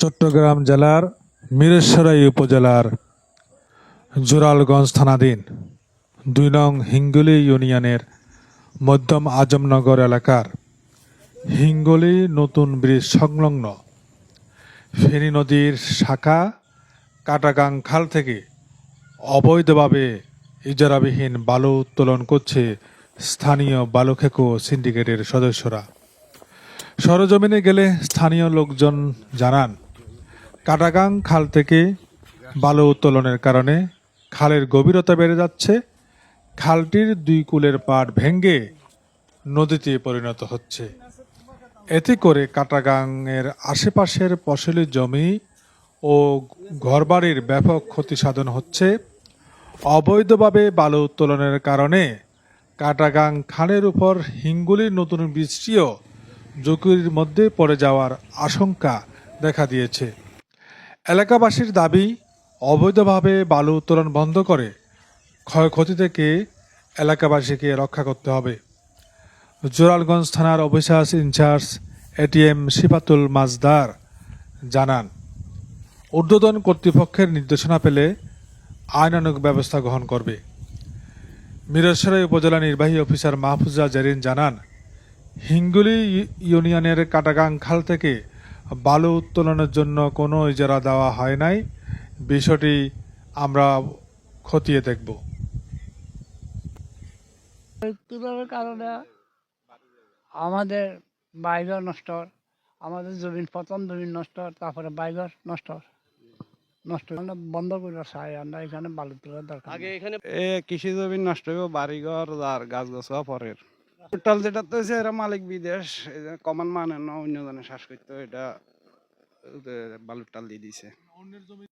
চট্টগ্রাম জেলার মিরেশ্বরাই উপজেলার জোরালগঞ্জ থানাধীন দুই নং হিঙ্গলি ইউনিয়নের মধ্যম আজমনগর এলাকার হিঙ্গলি নতুন ব্রিজ সংলগ্ন ফেনী নদীর শাখা কাটাগাং খাল থেকে অবৈধভাবে ইজারাবিহীন বালু উত্তোলন করছে স্থানীয় বালুখেকো সিন্ডিকেটের সদস্যরা। সরজমিনে গেলে স্থানীয় লোকজন জানান কাটাগাং খাল থেকে বালু উত্তোলনের কারণে খালের গভীরতা বেড়ে যাচ্ছে। খালটির দুই কূলের পাড় ভেঙ্গে নদীতে পরিণত হচ্ছে। এতে করে কাটাগাংয়ের আশেপাশের ফসলি জমি ও ঘরবাড়ির ব্যাপক ক্ষতি সাধন হচ্ছে। অবৈধভাবে বালু উত্তোলনের কারণে কাটাগাং খালের উপর হিঙ্গুলির নতুন বৃষ্টিও ঝুঁকির মধ্যে পড়ে যাওয়ার আশঙ্কা দেখা দিয়েছে। এলাকাবাসীর দাবি, অবৈধভাবে বালু উত্তোলন বন্ধ করে ক্ষয়ক্ষতি থেকে এলাকাবাসীকে রক্ষা করতে হবে। জোরালগঞ্জ থানার officer in-charge ATM Sifatul Majdar জানান, ঊর্ধ্বতন কর্তৃপক্ষের নির্দেশনা পেলে আইনানুগ ব্যবস্থা গ্রহণ করবে। মিরসরাই উপজেলা নির্বাহী অফিসার মাহফুজা জেরিন জানান, হিঙ্গুলি ইউনিয়নের কাটাগাং খাল থেকে বালু উত্তোলনের জন্য কোনো ইজারা দেওয়া হয় নাই। বিষয়টি আমরা খতিয়ে দেখব। কারণে আমাদের বাইঘর নষ্ট আমাদের জমিন প্রথম জমিন নষ্ট তারপরে বাইঘর নষ্ট নষ্ট। বন্ধ করে চাই আমরা এখানে বালু তোলার দরকার আগে এখানে কৃষি জমি নষ্ট হইব বাড়িঘর আর গাছ গাছও পরের। টোটাল যেটা তো হচ্ছে এরা মালিক বিদেশ কমান মানে না, অন্য জনে শ্বাস করতে এটা বালুর টাল দিয়ে দিছে।